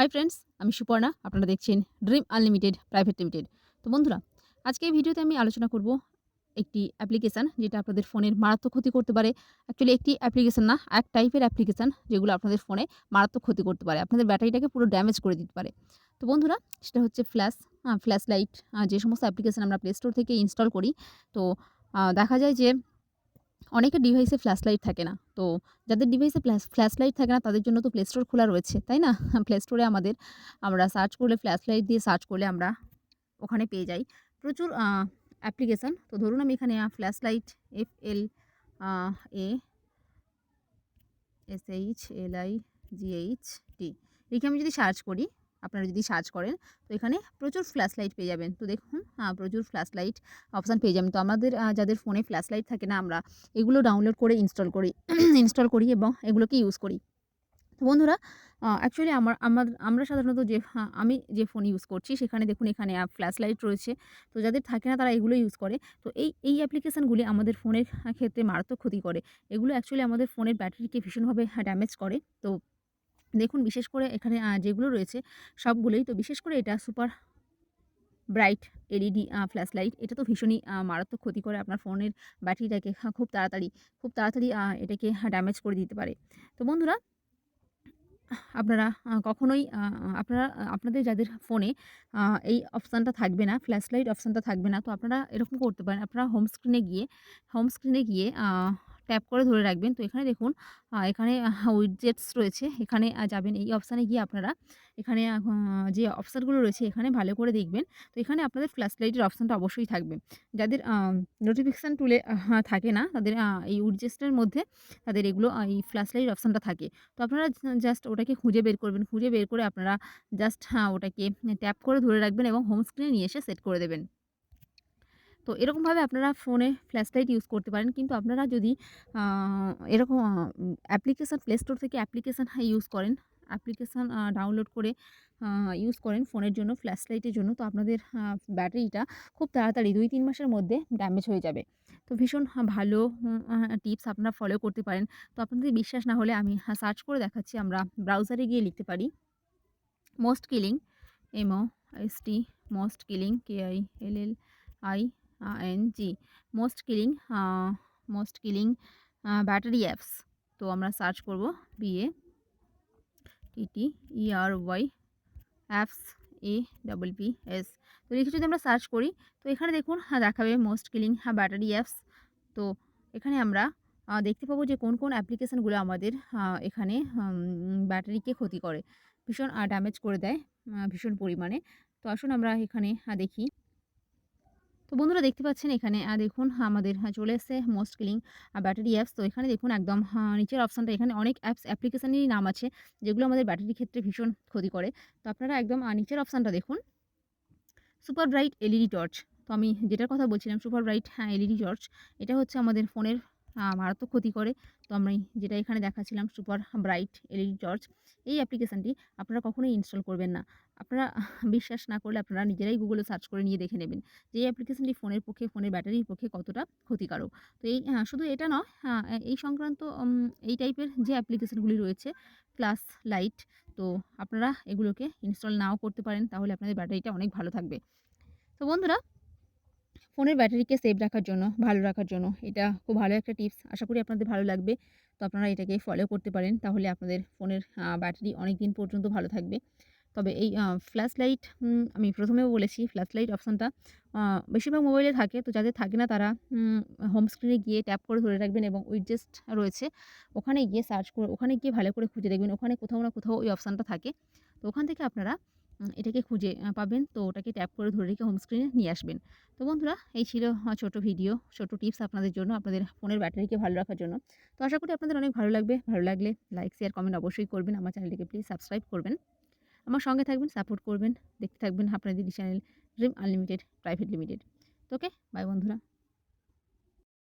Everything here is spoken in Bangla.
হাই ফ্রেন্ডস, আমি সুপর্ণা, আপনারা দেখছেন ড্রিম আনলিমিটেড প্রাইভেট লিমিটেড। তো বন্ধুরা, আজকে এই ভিডিওতে আমি আলোচনা করব একটি অ্যাপ্লিকেশান যেটা আপনাদের ফোনের মারাত্মক ক্ষতি করতে পারে। অ্যাকচুয়ালি একটি অ্যাপ্লিকেশান না, এক টাইপের অ্যাপ্লিকেশান যেগুলো আপনাদের ফোনে মারাত্মক ক্ষতি করতে পারে। আপনাদের ব্যাটারিটাকে পুরো ড্যামেজ করে দিতে পারে। তো বন্ধুরা, সেটা হচ্ছে ফ্ল্যাশ ফ্ল্যাশ লাইট যে সমস্ত অ্যাপ্লিকেশান আমরা প্লে স্টোর থেকে ইনস্টল করি। তো দেখা যায় যে অনেকের ডিভাইসে ফ্ল্যাশ লাইট থাকে না। তো যাদের ডিভাইসে ফ্ল্যাশ ফ্ল্যাশ লাইট থাকে না, তাদের জন্য তো প্লে স্টোর খোলা রয়েছে, তাই না? প্লে স্টোরে আমাদের, আমরা সার্চ করলে ফ্ল্যাশ লাইট দিয়ে সার্চ করলে আমরা ওখানে পেয়ে যাই। প্রচুর অ্যাপ্লিকেশান তো ধরুন আমি এখানে flash light F L A S H L I G H T লিখে আমি যদি সার্চ করি আপনারা যদি সার্চ করেন তো এখানে প্রচুর ফ্ল্যাশ লাইট পেয়ে যাবেন। তো দেখুন আহ, প্রচুর ফ্ল্যাশ লাইট অপশান পেয়ে যাবেন। তো আমাদের যাদের ফোনে ফ্ল্যাশ লাইট থাকে না আমরা এগুলো ডাউনলোড করে ইনস্টল করি ইনস্টল করি এবং এগুলোকে ইউজ করি। তো বন্ধুরা অ্যাকচুয়ালি আমার আমার আমরা সাধারণত যে হ্যাঁ, আমি যে ফোন ইউজ করছি সেখানে দেখুন এখানে ফ্ল্যাশ লাইট রয়েছে। তো যাদের থাকে না তারা এগুলো ইউজ করে। তো এই এই অ্যাপ্লিকেশানগুলি আমাদের ফোনের ক্ষেত্রে মারাত্মক ক্ষতি করে। এগুলো অ্যাকচুয়ালি আমাদের ফোনের ব্যাটারিকে ভীষণভাবে ড্যামেজ করে। তো দেখুন বিশেষ করে এখানে যেগুলো রয়েছে সবগুলোই তো বিশেষ করে এটা super bright LED flash light এটা তো ভীষণই মারাত্মক ক্ষতি করে আপনার ফোনের ব্যাটারিটাকে খুব তাড়াতাড়ি খুব তাড়াতাড়ি এটাকে ড্যামেজ করে দিতে পারে তো বন্ধুরা আপনারা কখনোই আপনারা আপনাদের যাদের ফোনে এই অপশানটা থাকবে না, ফ্ল্যাশ লাইট অপশানটা থাকবে না। তো আপনারা এরকম করতে পারেন। আপনারা হোম স্ক্রিনে গিয়ে হোম স্ক্রিনে গিয়ে ট্যাপ করে ধরে রাখবেন। তো এখানে দেখুন এখানে উইডজেটস রয়েছে। এখানে যাবেন এই অপশানে গিয়ে আপনারা এখানে যে অপশানগুলো রয়েছে এখানে ভালো করে দেখবেন। তো এখানে আপনাদের ফ্ল্যাশ লাইটের অপশানটা অবশ্যই থাকবে। যাদের নোটিফিকেশান টুলে থাকে না, তাদের এই উইডজেটসটার মধ্যে তাদের এগুলো এই ফ্ল্যাশ লাইট অপশানটা থাকে। তো আপনারা জাস্ট ওটাকে খুঁজে বের করবেন। খুঁজে বের করে আপনারা জাস্ট ওটাকে ট্যাপ করে ধরে রাখবেন এবং হোম স্ক্রিনে নিয়ে এসে সেট করে দেবেন। তো এরকমভাবে আপনারা ফোনে ফ্ল্যাশ লাইট ইউজ করতে পারেন। কিন্তু আপনারা যদি এরকম অ্যাপ্লিকেশান প্লে স্টোর থেকে অ্যাপ্লিকেশান হ্যাঁ, ইউজ করেন, অ্যাপ্লিকেশান ডাউনলোড করে ইউজ করেন ফোনের জন্য ফ্ল্যাশ লাইটের জন্য তো আপনাদের ব্যাটারিটা খুব তাড়াতাড়ি ২-৩ মাসের মধ্যে ড্যামেজ হয়ে যাবে। তো ভীষণ ভালো টিপস আপনারা ফলো করতে পারেন। তো আপনাদের বিশ্বাস না হলে আমি হ্যাঁ, সার্চ করে দেখাচ্ছি। আমরা ব্রাউজারে গিয়ে লিখতে পারি most killing M O S T most killing K I L L I N G most killing most killing battery apps. তো আমরা সার্চ করব B A T T E R Y apps A double P S. তো লিখে যদি আমরা সার্চ করি তো এখানে দেখুন হ্যাঁ, দেখাবে মোস্ট কিলিং হ্যাঁ, ব্যাটারি অ্যাপস। তো এখানে আমরা দেখতে পাবো যে কোন, কোন অ্যাপ্লিকেশনগুলো আমাদের এখানে ব্যাটারিকে ক্ষতি করে। ভীষণ ড্যামেজ করে দেয় ভীষণ পরিমাণে। তো আসুন আমরা এখানে আ দেখি। তো বন্ধুরা দেখতে পাচ্ছেন এখানে দেখুন আমাদের হ্যাঁ, চলে এসেছে মোস্ট কিলিং ব্যাটারি অ্যাপস। তো এখানে দেখুন একদম নিচের অপশানটা এখানে অনেক অ্যাপস অ্যাপ্লিকেশানেরই নাম আছে যেগুলো আমাদের ব্যাটারির ক্ষেত্রে ভীষণ ক্ষতি করে। তো আপনারা একদম নিচের অপশানটা দেখুন। Super bright LED torch. তো আমি যেটার কথা বলছিলাম সুপার ব্রাইট হ্যাঁ, এলইডি টর্চ। এটা হচ্ছে আমাদের ফোনের মারাত্মক ক্ষতি করে। তো আমি যেটা এখানে দেখাচ্ছিলাম সুপার ব্রাইট এলইডি টর্চ। এই অ্যাপ্লিকেশনটি আপনারা কখনোই ইনস্টল করবেন না। আপনারা বিশ্বাস না করলে আপনারা নিজেরাই গুগলে সার্চ করে নিয়ে দেখে নেবেন যে এই অ্যাপ্লিকেশনটি ফোনের পক্ষে, ফোনের ব্যাটারির পক্ষে কতটা ক্ষতিকারক। তো এই শুধু এটা নয় এই সংক্রান্ত এই টাইপের যে অ্যাপ্লিকেশনগুলি রয়েছে ফ্ল্যাশ লাইট তো আপনারা এগুলোকে ইনস্টল নাও করতে পারেন তাহলে আপনাদের ব্যাটারিটা অনেক ভালো থাকবে। তো বন্ধুরা ফোনের ব্যাটারিকে সেভ রাখার জন্য, ভালো রাখার জন্য এটা খুব ভালো একটা টিপস। আশা করি আপনাদের ভালো লাগবে। তো আপনারা এটাকে ফলো করতে পারেন। তাহলে আপনাদের ফোনের ব্যাটারি অনেক দিন পর্যন্ত ভালো থাকবে। তবে এই ফ্ল্যাশ লাইট আমি প্রথমেও বলেছি ফ্ল্যাশ লাইট অপশানটা বেশিরভাগ মোবাইলে থাকে। তো যাদের থাকে না তারা হোম স্ক্রিনে গিয়ে ট্যাপ করে ধরে রাখবেন এবং উইডজেট রয়েছে ওখানে গিয়ে সার্চ করে ওখানে গিয়ে ভালো করে খুঁজে দেখবেন। ওখানে কোথাও না কোথাও ওই অপশানটা থাকে। তো ওখান থেকে আপনারা এটাকে খুঁজে পাবেন। তো ওটাকে ট্যাপ করে ধরে রেখে হোম স্ক্রিনে নিয়ে আসবেন। তো বন্ধুরা এই ছিল ছোট ভিডিও, ছোট টিপস আপনাদের জন্য, আপনাদের ফোনের ব্যাটারিকে ভালো রাখার জন্য। তো আশা করি আপনাদের অনেক ভালো লাগবে। ভালো লাগলে লাইক, শেয়ার, কমেন্ট অবশ্যই করবেন। আমার চ্যানেলটিকে প্লিজ সাবস্ক্রাইব করবেন। আমার সঙ্গে থাকবেন, সাপোর্ট করবেন। দেখতে থাকবেন আপনাদের channel dream unlimited private limited. Okay, bye বন্ধুরা।